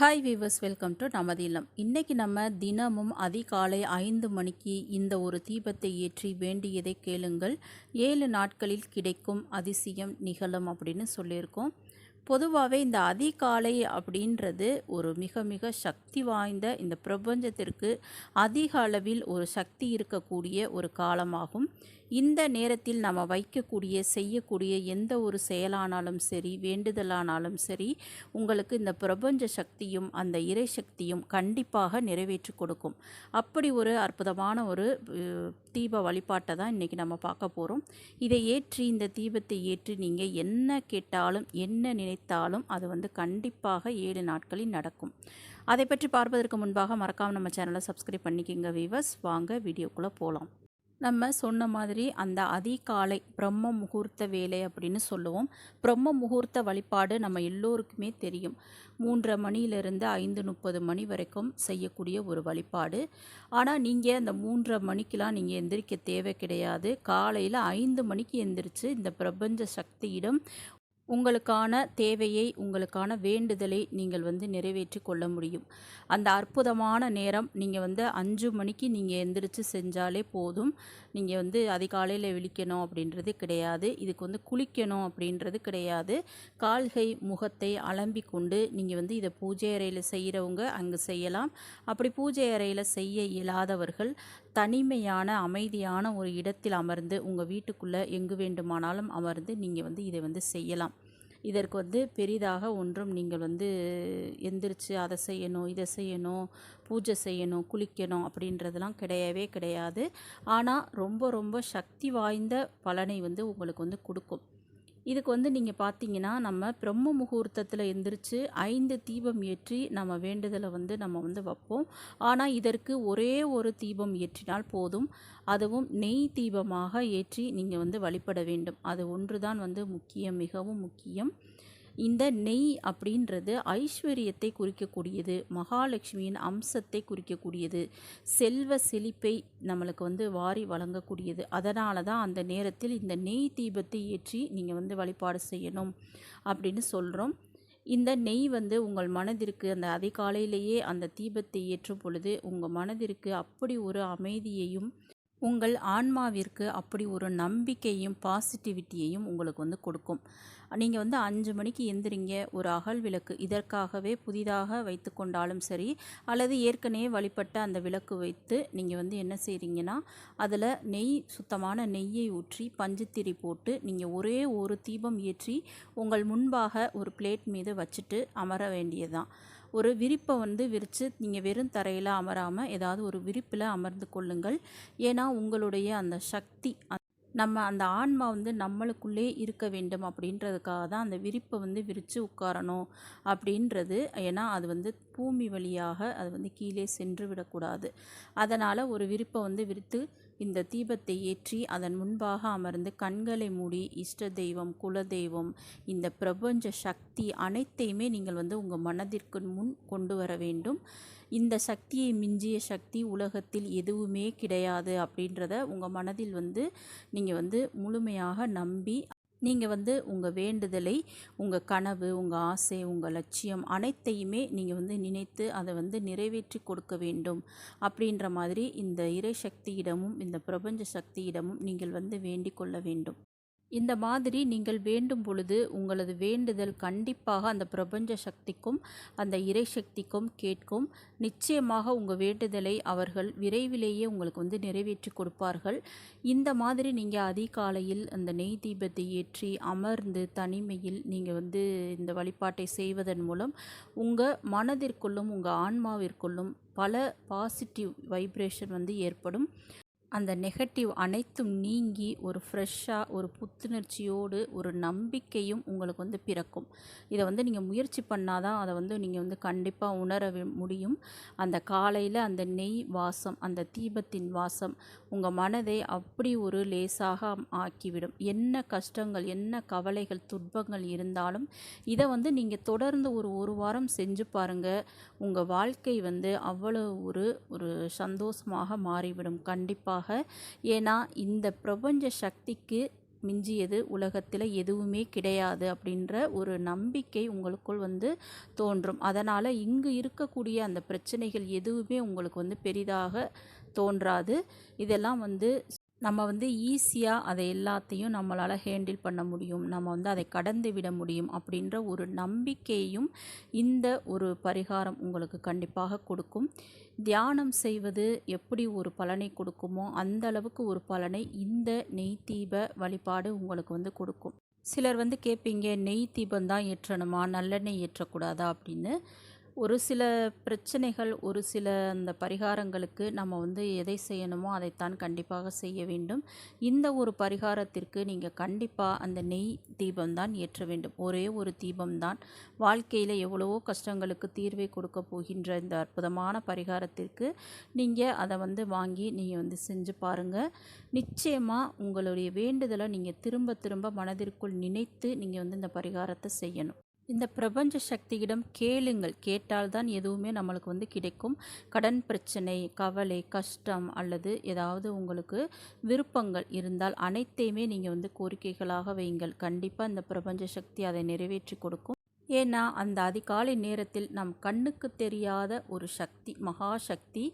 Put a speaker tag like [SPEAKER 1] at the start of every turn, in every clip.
[SPEAKER 1] Hi viewers welcome to நமது இல்லம் இன்றைக்கி நம்ம தினமும் அதிகாலை ஐந்து மணிக்கு இந்த ஒரு தீபத்தை ஏற்றி வேண்டியதை கேளுங்கள். ஏழு நாட்களில் கிடைக்கும் அதிசயம் நிகழும் அப்படின்னு சொல்லியிருக்கோம். பொதுவாகவே இந்த அதிகாலை அப்படின்றது ஒரு மிக மிக சக்தி வாய்ந்த இந்த பிரபஞ்சத்திற்கு அதிக அளவில் ஒரு சக்தி இருக்கக்கூடிய ஒரு காலமாகும். இந்த நேரத்தில் நம்ம வைக்கக்கூடிய செய்யக்கூடிய எந்த ஒரு செயலானாலும் சரி வேண்டுதலானாலும் சரி உங்களுக்கு இந்த பிரபஞ்ச சக்தியும் அந்த இறை சக்தியும் கண்டிப்பாக நிறைவேற்றி கொடுக்கும். அப்படி ஒரு அற்புதமான ஒரு தீப வழிபாட்டை தான் இன்றைக்கி நம்ம பார்க்க போகிறோம் இதை ஏற்றி இந்த தீபத்தை ஏற்றி நீங்கள் என்ன கேட்டாலும் என்ன நினை நினைத்தாலும் அது வந்து கண்டிப்பாக ஏழு நாட்களில் நடக்கும். அதை பற்றி பார்ப்பதற்கு முன்பாக மறக்காமல் நம்ம சேனலை சப்ஸ்கிரைப் பண்ணிக்கோங்க வீவர்ஸ் வாங்க வீடியோக்குள்ளே போகலாம் நம்ம சொன்ன மாதிரி அந்த அதிகாலை பிரம்ம முகூர்த்த வேலை அப்படின்னு சொல்லுவோம். பிரம்ம முகூர்த்த வழிபாடு நம்ம எல்லோருக்குமே தெரியும். மூன்றரை மணியிலிருந்து ஐந்து முப்பது மணி வரைக்கும் செய்யக்கூடிய ஒரு வழிபாடு. ஆனால் நீங்கள் அந்த மூன்றரை மணிக்கெலாம் நீங்கள் எந்திரிக்க தேவை கிடையாது. காலையில் ஐந்து மணிக்கு எந்திரிச்சு இந்த பிரபஞ்ச சக்தியிடம் உங்களுக்கான தேவையை உங்களுக்கான வேண்டுதலை நீங்கள் வந்து நிறைவேற்றி கொள்ள முடியும். அந்த அற்புதமான நேரம் நீங்கள் வந்து அஞ்சு மணிக்கு நீங்கள் எந்திரிச்சு செஞ்சாலே போதும். நீங்கள் வந்து அதிகாலையில் விழிக்கணும் அப்படின்றது கிடையாது. இதுக்கு வந்து குளிக்கணும் அப்படின்றது கிடையாது. கால்கை முகத்தை அலம்பி கொண்டு நீங்கள் வந்து இதை பூஜை அறையில் செய்கிறவங்க அங்கே செய்யலாம். அப்படி பூஜை அறையில் செய்ய இயலாதவர்கள் தனிமையான அமைதியான ஒரு இடத்தில் அமர்ந்து உங்கள் வீட்டுக்குள்ளே எங்கு வேண்டுமானாலும் அமர்ந்து நீங்கள் வந்து இதை வந்து செய்யலாம். இதற்கு வந்து பெரிதாக ஒன்றும் நீங்கள் வந்து எந்திரிச்சு அதை செய்யணும் இதை செய்யணும் பூஜை செய்யணும் குளிக்கணும் அப்படின்றதெல்லாம் கிடையவே கிடையாது. ஆனால் ரொம்ப ரொம்ப சக்தி வாய்ந்த பலனை வந்து உங்களுக்கு வந்து கொடுக்கும். இதுக்கு வந்து நீங்கள் பார்த்தீங்கன்னா நம்ம பிரம்ம முகூர்த்தத்தில் எந்திரிச்சு ஐந்து தீபம் ஏற்றி நம்ம வேண்டுதலை வந்து நம்ம வந்து வைப்போம். ஆனால் இதற்கு ஒரே ஒரு தீபம் ஏற்றினால் போதும். அதுவும் நெய் தீபமாக ஏற்றி நீங்கள் வந்து வழிபட வேண்டும். அது ஒன்று தான் வந்து முக்கியம் மிகவும் முக்கியம். இந்த நெய் அப்படின்றது ஐஸ்வர்யத்தை குறிக்கக்கூடியது மகாலட்சுமியின் அம்சத்தை குறிக்கக்கூடியது செல்வ செழிப்பை நம்மளுக்கு வந்து வாரி வழங்கக்கூடியது. அதனால தான் அந்த நேரத்தில் இந்த நெய் தீபத்தை ஏற்றி நீங்கள் வந்து வழிபாடு செய்யணும் அப்படின்னு சொல்கிறோம் இந்த நெய் வந்து உங்கள் மனதிற்கு அந்த அதிகாலையிலேயே அந்த தீபத்தை ஏற்றும் பொழுது உங்கள் மனதிற்கு அப்படி ஒரு அமைதியையும் உங்கள் ஆன்மாவிற்கு அப்படி ஒரு நம்பிக்கையும் பாசிட்டிவிட்டியையும் உங்களுக்கு வந்து கொடுக்கும். நீங்கள் வந்து அஞ்சு மணிக்கு எந்திரிங்க ஒரு அகல் விளக்கு. இதற்காகவே புதிதாக வைத்து கொண்டாலும் சரி அல்லது ஏற்கனவே வழிபட்ட அந்த விளக்கு வைத்து நீங்கள் வந்து என்ன செய்கிறீங்கன்னா அதில் நெய் சுத்தமான நெய்யை ஊற்றி பஞ்சுத்திரி போட்டு நீங்கள் ஒரே ஒரு தீபம் ஏற்றி உங்கள் முன்பாக ஒரு பிளேட் மீது வச்சுட்டு அமர வேண்டியதுதான். ஒரு விரிப்பை வந்து விரித்து நீங்கள் வெறும் தரையில் அமராமல் ஏதாவது ஒரு விரிப்பில் அமர்ந்து கொள்ளுங்கள். ஏன்னா உங்களுடைய அந்த சக்தி நம்ம அந்த ஆன்மா வந்து நம்மளுக்குள்ளே இருக்க வேண்டும் அப்படின்றதுக்காக தான் அந்த விரிப்பை வந்து விரித்து உட்காரணும் அப்படின்றது. ஏன்னா அது வந்து பூமி வழியாக அது வந்து கீழே சென்று விடக்கூடாது. அதனால் ஒரு விரிப்பை வந்து விரித்து இந்த தீபத்தை ஏற்றி அதன் முன்பாக அமர்ந்து கண்களை மூடி இஷ்ட தெய்வம் குல தெய்வம் இந்த பிரபஞ்ச சக்தி அனைத்தையுமே நீங்கள் வந்து உங்கள் மனதிற்கு முன் கொண்டு வர வேண்டும். இந்த சக்தியை மிஞ்சிய சக்தி உலகத்தில் எதுவுமே கிடையாது அப்படின்றத உங்கள் மனதில் வந்து நீங்கள் வந்து முழுமையாக நம்பி நீங்கள் வந்து உங்கள் வேண்டுதலை உங்கள் கனவு உங்கள் ஆசை உங்கள் லட்சியம் அனைத்தையுமே நீங்கள் வந்து நினைத்து அதை வந்து நிறைவேற்றி கொடுக்க வேண்டும். அப்படின்ற மாதிரி இந்த இறை சக்தியிடமும் இந்த பிரபஞ்ச சக்தியிடமும் நீங்கள் வந்து வேண்டிக் கொள்ள வேண்டும். இந்த மாதிரி நீங்கள் வேண்டும் பொழுது உங்களது வேண்டுதல் கண்டிப்பாக அந்த பிரபஞ்ச சக்திக்கும் அந்த இறை சக்திக்கும் கேட்கும். நிச்சயமாக உங்கள் வேண்டுதலை அவர்கள் விரைவிலேயே உங்களுக்கு வந்து நிறைவேற்றி கொடுப்பார்கள். இந்த மாதிரி நீங்கள் அதிகாலையில் அந்த நெய் தீபத்தை ஏற்றி அமர்ந்து தனிமையில் நீங்கள் வந்து இந்த வழிபாட்டை செய்வதன் மூலம் உங்கள் மனதிற்குள்ளும் உங்கள் ஆன்மாவிற்குள்ளும் பல பாசிட்டிவ் வைப்ரேஷன் வந்து ஏற்படும். அந்த நெகட்டிவ் அனைத்தும் நீங்கி ஒரு ஃப்ரெஷ்ஷாக ஒரு புத்துணர்ச்சியோடு ஒரு நம்பிக்கையும் உங்களுக்கு வந்து பிறக்கும். இதை வந்து நீங்கள் முயற்சி பண்ணாதான் அதை வந்து நீங்கள் வந்து கண்டிப்பாக உணர முடியும். அந்த காலையில் அந்த நெய் வாசம் அந்த தீபத்தின் வாசம் உங்கள் மனதை அப்படி ஒரு லேசாக ஆக்கிவிடும். என்ன கஷ்டங்கள் என்ன கவலைகள் துன்பங்கள் இருந்தாலும் இதை வந்து நீங்கள் தொடர்ந்து ஒரு ஒரு வாரம் செஞ்சு பாருங்கள் உங்கள் வாழ்க்கை வந்து அவ்வளோ ஒரு ஒரு சந்தோஷமாக மாறிவிடும். கண்டிப்பாக ஏன்னா இந்த பிரபஞ்ச சக்திக்கு மிஞ்சியது உலகத்தில் எதுவுமே கிடையாது அப்படின்ற ஒரு நம்பிக்கை உங்களுக்குள் வந்து தோன்றும். அதனால் இங்கு இருக்கக்கூடிய அந்த பிரச்சனைகள் எதுவுமே உங்களுக்கு வந்து பெரிதாக தோன்றாது. இதெல்லாம் வந்து நம்ம வந்து ஈஸியாக அதை எல்லாத்தையும் நம்மளால் ஹேண்டில் பண்ண முடியும். நம்ம வந்து அதை கடந்து விட முடியும் அப்படின்ற ஒரு நம்பிக்கையும் இந்த ஒரு பரிகாரம் உங்களுக்கு கண்டிப்பாக கொடுக்கும். தியானம் செய்வது எப்படி ஒரு பலனை கொடுக்குமோ அந்த அளவுக்கு ஒரு பலனை இந்த நெய் தீப வழிபாடு உங்களுக்கு வந்து கொடுக்கும். சிலர் வந்து கேட்பீங்க நெய் தீபம் தான் ஏற்றணுமா? நல்லெண்ணெய் ஏற்றக்கூடாதா? அப்படின்னு. ஒரு சில பிரச்சனைகள் ஒரு சில அந்த பரிகாரங்களுக்கு நம்ம வந்து எதை செய்யணுமோ அதைத்தான் கண்டிப்பாக செய்ய வேண்டும். இந்த ஒரு பரிகாரத்திற்கு நீங்கள் கண்டிப்பாக அந்த நெய் தீபம் தான் ஏற்ற வேண்டும். ஒரே ஒரு தீபம் தான். வாழ்க்கையில் எவ்வளவோ கஷ்டங்களுக்கு தீர்வை கொடுக்க போகின்ற இந்த அற்புதமான பரிகாரத்திற்கு நீங்கள் அதை வந்து வாங்கி நீங்கள் வந்து செஞ்சு பாருங்கள் நிச்சயமாக உங்களுடைய வேண்டுதலை நீங்கள் திரும்ப திரும்ப மனதிற்குள் நினைத்து நீங்கள் வந்து இந்த பரிகாரத்தை செய்யணும். இந்த பிரபஞ்ச சக்தியிடம் கேளுங்கள். கேட்டால்தான் எதுவுமே நம்மளுக்கு வந்து கிடைக்கும். கடன் பிரச்சனை கவலை கஷ்டம் அல்லது ஏதாவது உங்களுக்கு விருப்பங்கள் இருந்தால் அனைத்தையுமே நீங்கள் வந்து கோரிக்கைகளாக வையுங்கள். கண்டிப்பாக இந்த பிரபஞ்ச சக்தி அதை நிறைவேற்றி கொடுக்கும். ஏன்னா அந்த அதிகாலை நேரத்தில் நம் கண்ணுக்கு தெரியாத ஒரு சக்தி மகா சக்தி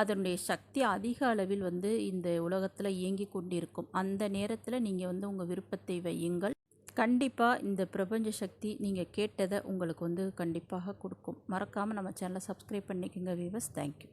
[SPEAKER 1] அதனுடைய சக்தி அதிக அளவில் வந்து இந்த உலகத்தில் இயங்கி கொண்டிருக்கும். அந்த நேரத்தில் நீங்கள் வந்து உங்கள் விருப்பத்தை வையுங்கள். கண்டிப்பாக இந்த பிரபஞ்ச சக்தி நீங்கள் கேட்டதை உங்களுக்கு வந்து கண்டிப்பாக கொடுக்கும். மறக்காமல் நம்ம சேனலை சப்ஸ்கிரைப் பண்ணிக்கோங்க வீவர்ஸ் தேங்க்யூ